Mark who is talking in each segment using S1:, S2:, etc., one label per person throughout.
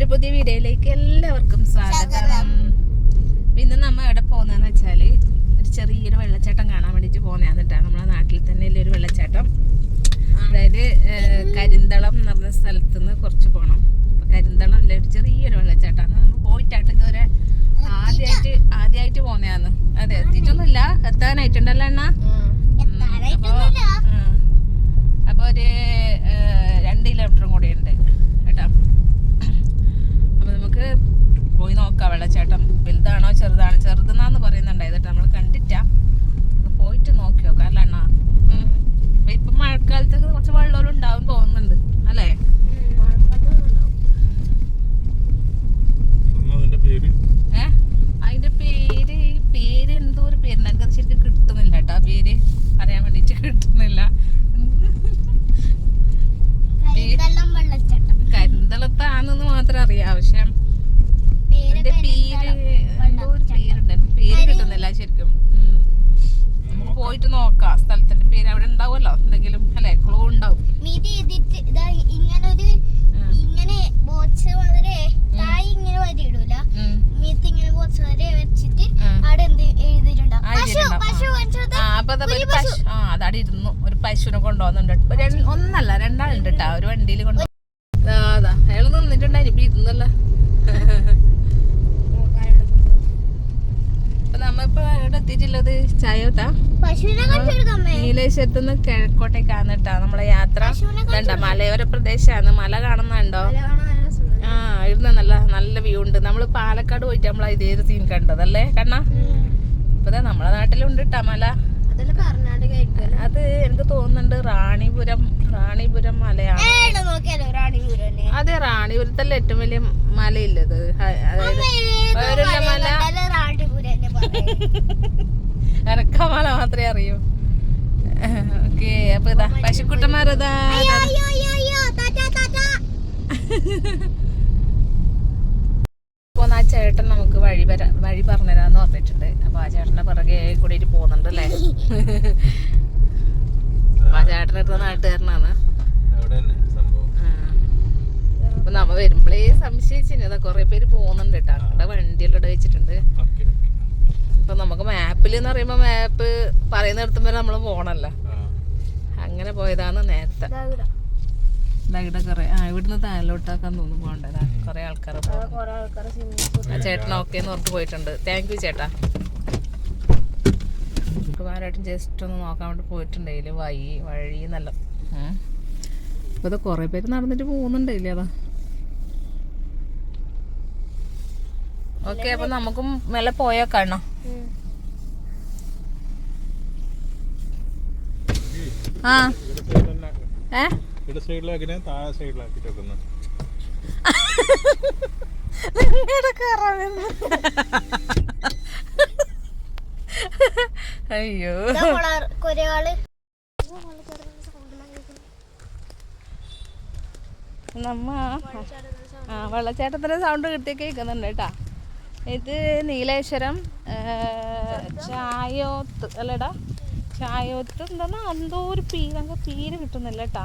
S1: ഒരു പുതിയ വീഡിയോയിലേക്ക് എല്ലാവർക്കും സ്വാഗതം. ഇന്ന് നമ്മൾ എവിടെ പോകുന്നതെന്ന് വെച്ചാൽ ഒരു ചെറിയൊരു വെള്ളച്ചാട്ടം കാണാൻ വേണ്ടിട്ട് പോകുന്നതാണ് നമ്മളെ നാട്ടിൽ തന്നെ ഒരു വെള്ളച്ചാട്ടം. അതായത് കരിന്തളം എന്ന് പറഞ്ഞ സ്ഥലത്ത് നിന്ന് കുറച്ച് പോകണം അപ്പൊ കരിന്തളം അല്ല ഒരു ചെറിയൊരു വെള്ളച്ചാട്ടമാണ്. നമ്മൾ പോയിട്ടായിട്ട് ഇതുവരെ ആദ്യമായിട്ട് ആദ്യമായിട്ട് പോകുന്നതാണ്. അതെ എത്തിയിട്ടൊന്നുമില്ല. എത്താനായിട്ടുണ്ടല്ലോ അണ്ണ അപ്പൊ ഉം. അപ്പൊ ഒരു ഏഹ്, രണ്ട് കിലോമീറ്ററും കൂടി ഉണ്ട് കേട്ടോ അപ്പൊ നമുക്ക് പോയി നോക്കാം വെള്ളച്ചാട്ടം വലുതാണോ ചെറുതാണോ ചെറുതെന്നാന്ന് പറയുന്നുണ്ടായത് കേട്ടോ നമ്മൾ കണ്ടിട്ടാ നമുക്ക് പോയിട്ട് നോക്കി നോക്കാം അല്ല അണ്ണാ ഉം. അപ്പൊ ഇപ്പൊ മഴക്കാലത്തൊക്കെ കുറച്ച് വെള്ളം ഉണ്ടാവും തോന്നുന്നുണ്ട് അല്ലേ
S2: അതിന്റെ പേര്
S1: ഏ അതിന്റെ പേര് പേര് എന്തോ ഒരു പേരുണ്ട് എനിക്കത് ശരിക്കും കിട്ടുന്നില്ല കേട്ടോ ആ പേര് പറയാൻ വേണ്ടിട്ട് കിട്ടുന്നില്ല കരിന്തളത്താണെന്ന് മാത്രം അറിയാം പക്ഷെ അതിന്റെ പേര് എന്തോ ഒരു പേരുണ്ട് എനിക്ക് പേര് കിട്ടുന്നില്ല ശരിക്കും ഉം. നമുക്ക് പോയിട്ട് നോക്കാം സ്ഥലത്തിന്റെ പേര് അവിടെ ഉണ്ടാവുമല്ലോ എന്തെങ്കിലും അല്ലെ ക്ലൂ ഉണ്ടാവും
S3: ഇങ്ങനൊരു
S1: ഉം.
S3: ഇങ്ങനെ ബോക്സ് വളരെ താഴെ ഇങ്ങനെ വരി ഇടൂല
S1: ഉം.
S3: മീത്ത് ഇങ്ങനെ ബോക്സ് വരെ വെച്ചിട്ട്
S1: ഉം.
S3: അവിടെ എന്ത് എഴുതിയിട്ടുണ്ടാവും
S1: ആ,
S3: പശു
S1: എഴുതിയിട്ടുണ്ടാവും.
S3: പശു
S1: ആ. ദാ ഒരു പശു ആ അതവിടെ ഇരുന്നു. ഒരു പശുവിനെ കൊണ്ടുപോകുന്നുണ്ട് ഒന്നല്ല രണ്ടാളുണ്ട് കേട്ടാ ഒരു വണ്ടിയിൽ കൊണ്ടു അതാ അയാൾ നിന്നിട്ടുണ്ടായി ഇപ്പൊ ഇരുന്നല്ല. അപ്പൊ നമ്മ എവിടെ എത്തിയിട്ടുള്ളത്? ചായോട്ടാ?
S3: പശുവിനെ കാണിച്ചെടുക്കാമേ
S1: നീലേശ്വരത്ത് നിന്ന് കിഴക്കോട്ടേക്കാണ് കേട്ടാ നമ്മളെ യാത്ര. ഇതണ്ട മലയോര പ്രദേശമാണ് മല കാണുന്നുണ്ടോ? ആ ഇരുന്ന നല്ല നല്ല വ്യൂ ഉണ്ട്. നമ്മൾ പാലക്കാട് പോയിട്ട് നമ്മൾ ഇതേ സീൻ കണ്ടതല്ലേ കണ്ണ? ഇപ്പൊ നമ്മളെ നാട്ടിലുണ്ട് കേട്ടാ മല. അത് എനിക്ക് തോന്നുന്നുണ്ട് റാണിപുരം റാണിപുരം മലയാണ്. അതെ റാണിപുരത്തല്ലേ ഏറ്റവും വലിയ മലയില്ലത്. അതായത് മല. എനക്ക മല മാത്രമേ അറിയൂ. ഓക്കെ അപ്പൊ ഇതാ പശുക്കുട്ടന്മാരതാ
S3: അയ്യോ അയ്യോ അയ്യോ അയ്യോ താറ്റാ താറ്റാ
S1: അപ്പൊ ആ ചേട്ടൻ നമുക്ക് വഴി വരാ വഴി പറഞ്ഞുതരാന്ന് പറഞ്ഞിട്ടുണ്ട്. അപ്പൊ ആ ചേട്ടന്റെ പിറകെ കൂടിയിട്ട് പോകുന്നുണ്ട് അല്ലേ ആ ചേട്ടൻ എടുത്ത നാട്ടുകാരനാണ്. അപ്പൊ നമ്മ വരുമ്പോഴേ സംശയിച്ചിരുന്നതാ കൊറേ പേര് പോകുന്നുണ്ട് കേട്ടോ. അവിടെ വണ്ടിയിലൂടെ ഇവിടെ വെച്ചിട്ടുണ്ട്.
S2: ഓക്കെ
S1: ഇപ്പൊ നമുക്ക് മാപ്പിൽ എന്ന് പറയുമ്പോ മാപ്പ് പറയുന്നിടത്തും വരെ നമ്മൾ പോണല്ലോ. അങ്ങനെ പോയതാണ് നേരത്തെ. ഇവിടെ കൊറേ ആ ഇവിടുന്ന് താഴോട്ടാക്കാൻ തോന്നുന്നു പോകണ്ടതാ കൊറേ ആൾക്കാർ ചേട്ടൻ ഓക്കെ എന്ന് പറഞ്ഞിട്ട് പോയിട്ടുണ്ട്. താങ്ക് യു ചേട്ടാ. കുമാരേട്ടൻ ജസ്റ്റ് ഒന്ന് നോക്കാൻ വേണ്ടി പോയിട്ടുണ്ട്. ഇതിൽ വഴി വഴി നല്ല ഇപ്പൊ ഇത് കൊറേ പേര് നടന്നിട്ട് പോകുന്നുണ്ടല്ലേ അതാ. ഓക്കെ അപ്പൊ നമുക്കും മെല്ലെ പോയാ കാണാം. ആ. ഏ?
S2: ഇവിടെ സൈഡിലാക്കിനെ താഴെ സൈഡിലാക്കിട്ട് വെക്കുന്നു.
S1: നിങ്ങടെ കറവെന്ന്. അയ്യോ. നമ്മ ആ വെള്ളച്ചാട്ടത്തിന്റെ സൗണ്ട് കിട്ടി കേൾക്കുന്നുണ്ട് കേട്ടാ. ഇത് നീലേശ്വരം ചായോത്ത് അല്ലടാ ചായോത്ത് എന്താ എന്തോ ഒരു പീര് അങ്ങ് പീര് കിട്ടുന്നില്ല കേട്ടാ.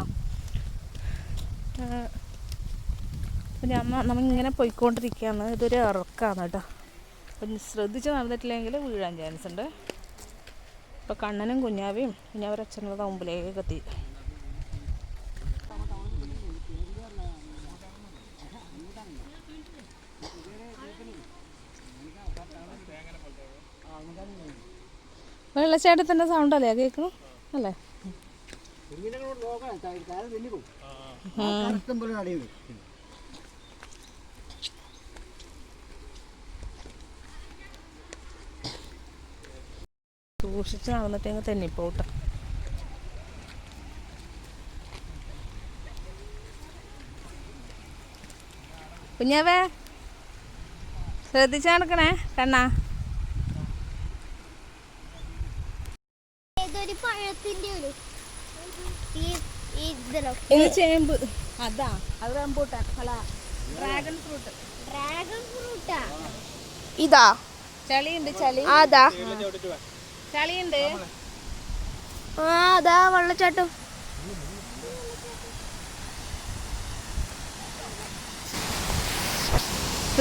S1: പിന്നെ അമ്മ നമ്മ ഇങ്ങനെ പോയിക്കൊണ്ടിരിക്കുകയാണ്. ഇതൊരു ഇറക്കാണ് കേട്ടോ. അപ്പം ശ്രദ്ധിച്ച് നടന്നിട്ടില്ലെങ്കിൽ വീഴാൻ ചാൻസ് ഉണ്ട്. ഇപ്പം കണ്ണനും കുഞ്ഞാവിയും പിന്നെ അവരച്ഛനുള്ള തമ്പിലേക്ക് എത്തി. വെള്ളച്ചാട്ടത്തിന്റെ സൗണ്ട് അല്ലേ? കേൾക്കുന്നു അല്ലേ സൂക്ഷിച്ച് നടന്നിട്ടെങ്കിൽ തെന്നിപ്പോട്ടെ. കുഞ്ഞാവേ ശ്രദ്ധിച്ച് നടക്കണേ കണ്ണാ.
S3: ഏതൊരു പഴത്തിന്റെ ഒരു ഈ
S1: ഇത് ചേമ്പ്. അതാ അത് റംബൂട്ടാൻ അല്ല ഡ്രാഗൺ ഫ്രൂട്ട്
S3: ഡ്രാഗൺ ഫ്രൂട്ടാ
S4: ഇതാ.
S1: ചളിയുണ്ട് ചളി.
S4: അതാ
S1: ചളിയുണ്ട്.
S4: ആ അതാ വെള്ളച്ചാട്ടം.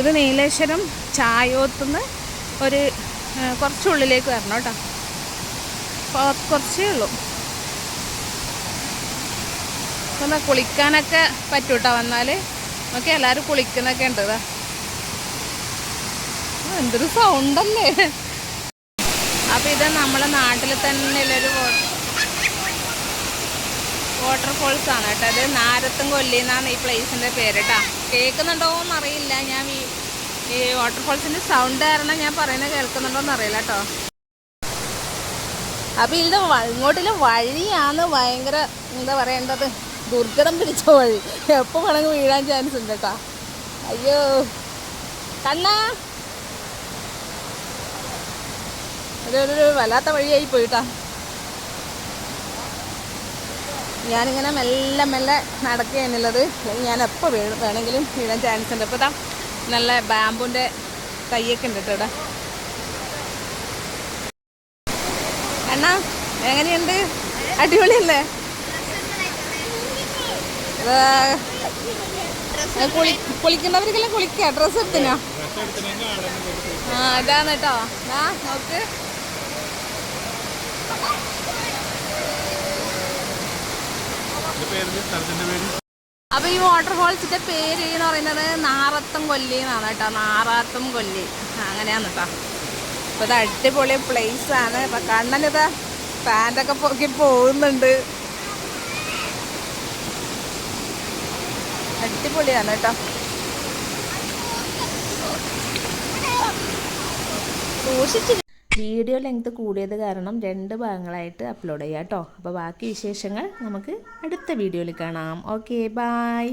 S1: ഇത് നീലേശ്വരം ചായോത്തുനിന്ന് ഒരു കുറച്ചുള്ളിലേക്ക് വരണം കേട്ടോ. കുറച്ചേ ഉള്ളൂ. ഒന്ന് കുളിക്കാനൊക്കെ പറ്റും കേട്ടോ വന്നാൽ നമുക്ക് എല്ലാവരും കുളിക്കുന്നൊക്കെ ഉണ്ട് ഇതാ എന്തൊരു സൗണ്ടല്ലേ അപ്പം ഇത് നമ്മളെ നാട്ടിൽ തന്നെ ഉള്ളൊരു വാട്ടർഫോൾസ് ആണ് കേട്ടോ അത് നാരത്തും കൊല്ലി എന്നാണ് ഈ പ്ലേസിന്റെ പേര് കേട്ടോ. കേൾക്കുന്നുണ്ടോന്ന് അറിയില്ല. ഞാൻ ഈ വാട്ടർഫോൾസിന്റെ സൗണ്ട് കാരണം ഞാൻ പറയുന്നത് കേൾക്കുന്നുണ്ടോന്ന് അറിയില്ല കേട്ടോ. അപ്പൊ ഇത് ഇങ്ങോട്ടിൽ വഴിയാണ് ഭയങ്കര എന്താ പറയേണ്ടത്? ദുർഘടം പിടിച്ച വഴി. എപ്പോൾ വേണമെങ്കിൽ വീഴാൻ ചാൻസ് ഉണ്ട് കേട്ടോ അയ്യോ. കണ്ണാ. ഒരു വല്ലാത്ത വഴിയായി പോയിട്ടാ ഞാനിങ്ങനെ മെല്ലെ മെല്ലെ നടക്കുകയാണുള്ളത് ഞാൻ എപ്പോൾ വീഴും വേണമെങ്കിലും വീഴാൻ ചാൻസ് ഉണ്ട്. ഇപ്പോൾ നല്ല ബാമ്പുന്റെ തയ്യൊക്കെ ഉണ്ട് കേട്ടോ ഇവിടെ. എങ്ങനെയുണ്ട്? അടിപൊളിയല്ലേ? കുളിക്കുന്നവർക്കെല്ലാം കുളിക്കുക ഡ്രസ്സ് എടുത്തിനോ? ആ ഇതാണ് കേട്ടോ ആ നോക്ക്. അപ്പൊ ഈ വാട്ടർഫോൾസിന്റെ പേര് എന്ന് പറയുന്നത് നാറത്തും കൊല്ലി എന്നാണ് കേട്ടോ നാറാത്തും കൊല്ലി. അങ്ങനെയാണ് കേട്ടോ അപ്പൊ ഇത് അടിപൊളി പ്ലേസ് ആണ്. ഇപ്പൊ കണ്ണനിതാ പാന്റൊക്കെ പൊക്കി പോകുന്നുണ്ട്. അടിപൊളിയാണ് കേട്ടോ. സൂക്ഷിച്ച് വീഡിയോ ലെങ്ത് കൂടിയത് കാരണം രണ്ട് ഭാഗങ്ങളായിട്ട് അപ്ലോഡ് ചെയ്യാം കേട്ടോ. അപ്പോൾ ബാക്കി വിശേഷങ്ങൾ നമുക്ക് അടുത്ത വീഡിയോയിൽ കാണാം. Okay bye